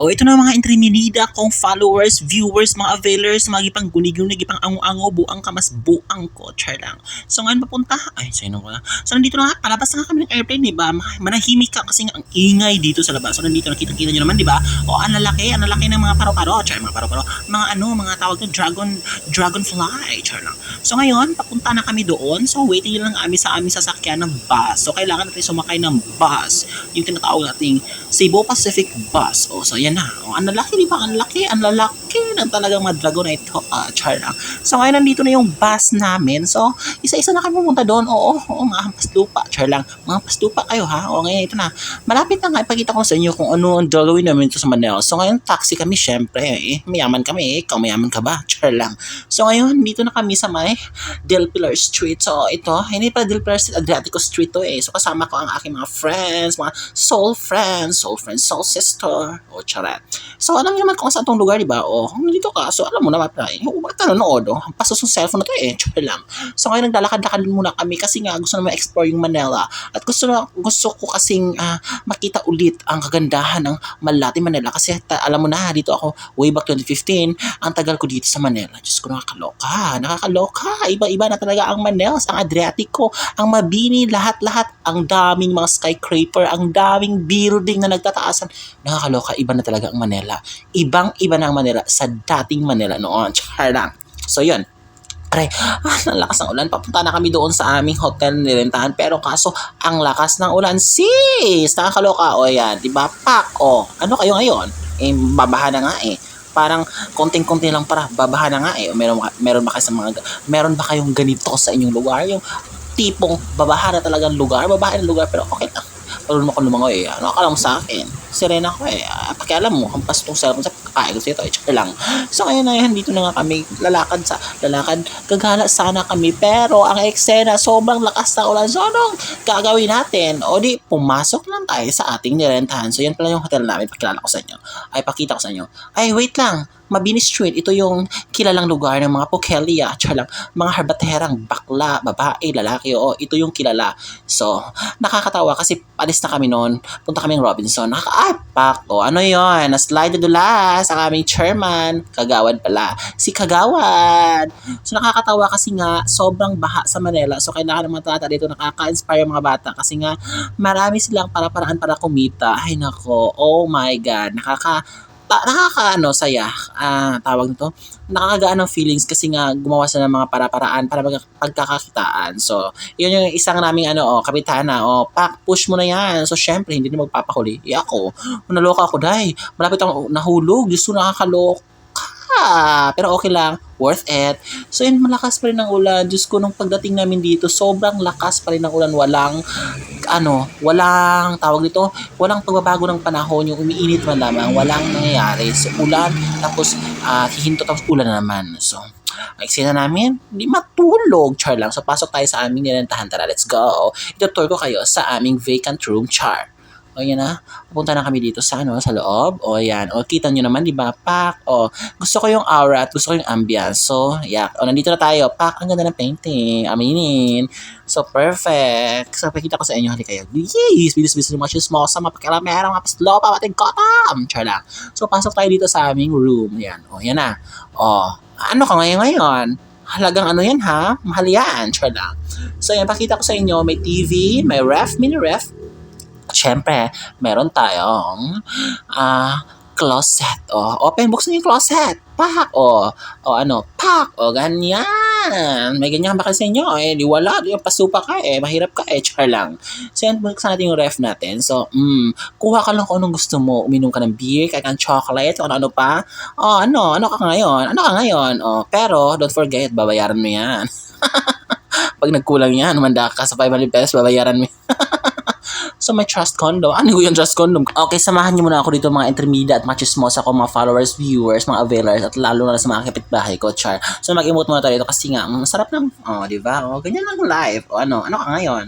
O ito na mga interminida kong followers, viewers, mga availers, mga gipang gunig-gunig, gipang ango-ango, buang kamas, buang ko, char lang. So ngayon papunta, ay sino ko na. So nandito na palabas na kami ng airplane, di ba? Ma- Manahimik ka kasi ang ingay dito sa labas. So nandito nakita-kita nyo naman, di ba? O ang lalaki, ang lalaki ng mga paro-paro, char, mga paro-paro, mga ano, mga tawag na dragon, dragonfly, char lang. So ngayon, papunta na kami doon. So waiting lang kami sa aming sasakyan ng bus. So kailangan natin sumakay ng bus. Yung tinatawag nating Cebu Pacific Bus. O so yan na. O, ang lalaki, di ba? Ang laki, ang lalaki ng talagang mga dragon na ito. Ah, char lang. So ngayon nandito na yung bus namin. So isa-isa na kami pumunta doon. Oo, oo, mga hampas lupa. Char lang. Mga hampas lupa kayo ha. O ngayon ito na. Malapit na nga. Ipakita ko sa inyo kung ano ang gagawin namin ito sa Manila. So ngayon taxi kami syempre. Eh, mayaman kami eh. Ikaw mayaman ka ba? Char lang. So ngayon dito na kami sa may Del Pilar Street. So ito, hindi pa Del Pilar Street, Adriatico Street to eh. So kasama ko ang aking mga friends, mga soul friends, soul friends, soul sister. O charat. So alam niyo naman kung saan tong lugar, di ba? O nandito ka. So alam mo naman pa. Eh, oh, ba't ka nanonood? Oh? Pasos yung cellphone na to eh. Char lang. So ngayon naglalakad-lakad muna kami kasi nga gusto naman explore yung Manila. At gusto na, gusto ko kasing ah, makita ulit ang kagandahan ng Malate, Manila. Kasi ta- alam mo na, dito ako way back 2015, ang tagal ko dito sa Manila. Diyos ko, nakakaloka. Nakakaloka. Iba-iba na talaga ang Manila, ang Adriatico, ang Mabini, lahat-lahat. Ang daming mga skyscraper, ang daming building na nagtataasan. Nakakaloka. Iba na talaga ang Manila. Ibang-iba na ang Manila sa dating Manila noon. Char lang. So, yun. Pre, ah, ang lakas ng ulan. Papunta na kami doon sa aming hotel nilentahan. Pero kaso, ang lakas ng ulan, sis! Nakakaloka. O yan, di ba? Pak! O, ano kayo ngayon? Eh, babaha na nga eh. Parang konting-konti lang para babaha na nga eh. Meron, meron ba kayo sa mga, meron ba kayong ganito sa inyong lugar? Yung tipong babaha na talagang lugar, babaha na lugar, pero okay lang. Marunong ako lumangoy eh. Ano akala mo sa akin? Sirena ko eh. Ah, pakialam mo, hampas tong cellphone sa kakain ko ito. Eh, char lang. So ngayon na yan, dito na nga kami lalakad sa lalakad. Gagala sana kami. Pero ang eksena, sobrang lakas ng ulan. So anong gagawin natin? O di, pumasok lang tayo sa ating nirentahan. So yan pala yung hotel namin. Pakilala ko sa inyo. Ay, pakita ko sa inyo. Ay, wait lang. Mabini Street, ito yung kilalang lugar ng mga Pokelia, char lang, mga harbaterang bakla, babae, lalaki, o ito yung kilala. So, nakakatawa kasi alis na kami noon, punta kaming Robinson, nakaka ay, pak, o ano yon na dulas ang aming chairman, kagawad pala, si Kagawad. So, nakakatawa kasi nga, sobrang baha sa Manila, so kailangan ng mga tata dito nakaka-inspire mga bata. Kasi nga, marami silang para-paraan para kumita. Ay nako, oh my God, nakaka ta- nakakaano saya ah tawag nito nakakagaan ng feelings kasi nga gumawa sila ng mga para-paraan para pagkakakitaan. So yun yung isang naming ano oh kapitana oh pak push mo na yan. So syempre hindi na magpapahuli. Eh ako naloka ako dai malapit ako nahulog. Gusto nakakaloka pero okay lang worth it so yun malakas pa rin ang ulan Diyos ko nung pagdating namin dito sobrang lakas pa rin ng ulan walang ano, walang tawag dito, walang pagbabago ng panahon, yung umiinit man lamang, walang nangyayari. So, ulan, tapos ah, hihinto, tapos ulan na naman. So, ang eksena namin, hindi matulog, char lang. So, pasok tayo sa aming nilentahan. Tara, let's go. Itutur ko kayo sa aming vacant room, char. O yan na, pupunta na kami dito sa ano, sa loob. O yan, o kita nyo naman, di ba? Pak, o gusto ko yung aura at gusto ko yung ambience. So, yak. O nandito na tayo. Pak, ang ganda ng painting. Aminin. So, perfect. So, pakita ko sa inyo. Halika kayo. Yes! Bilis, bilis, mga chismosa, mapakilamera, mga paslo, papating kotam. Char lang. So, pasok tayo dito sa aming room. Yan. O, yan na. O, ano ka ngayon ngayon? Halagang ano yan ha? Mahal yan. Char lang. So, yan. Pakita ko sa inyo. May TV, may ref, mini ref. Syempre, meron tayong ah closet. O, open na yung closet. Pak! O, o ano, pak! O, ganyan. May ganyan ba kasi inyo? Eh, di wala. Di pasupa ka eh. Mahirap ka eh. Char lang. So, yan, buksan natin yung ref natin. So, mm, kuha ka lang kung anong gusto mo. Uminom ka ng beer, kaya ng chocolate, kung ano pa. O, ano, ano ka ngayon? Ano ka ngayon? O, pero, don't forget, babayaran mo yan. Pag nagkulang yan, umanda ka sa 500 pesos, babayaran mo yan. So, may trust condom. Ano yung trust condom? Okay, samahan niyo muna ako dito mga intermedia at mga chismosa ko, mga followers, viewers, mga availers, at lalo na sa mga kapitbahay ko, char. So, mag-emote muna tayo dito kasi nga, ang sarap ng, oh, di ba? Oh, ganyan lang live. O ano, ano ka ngayon?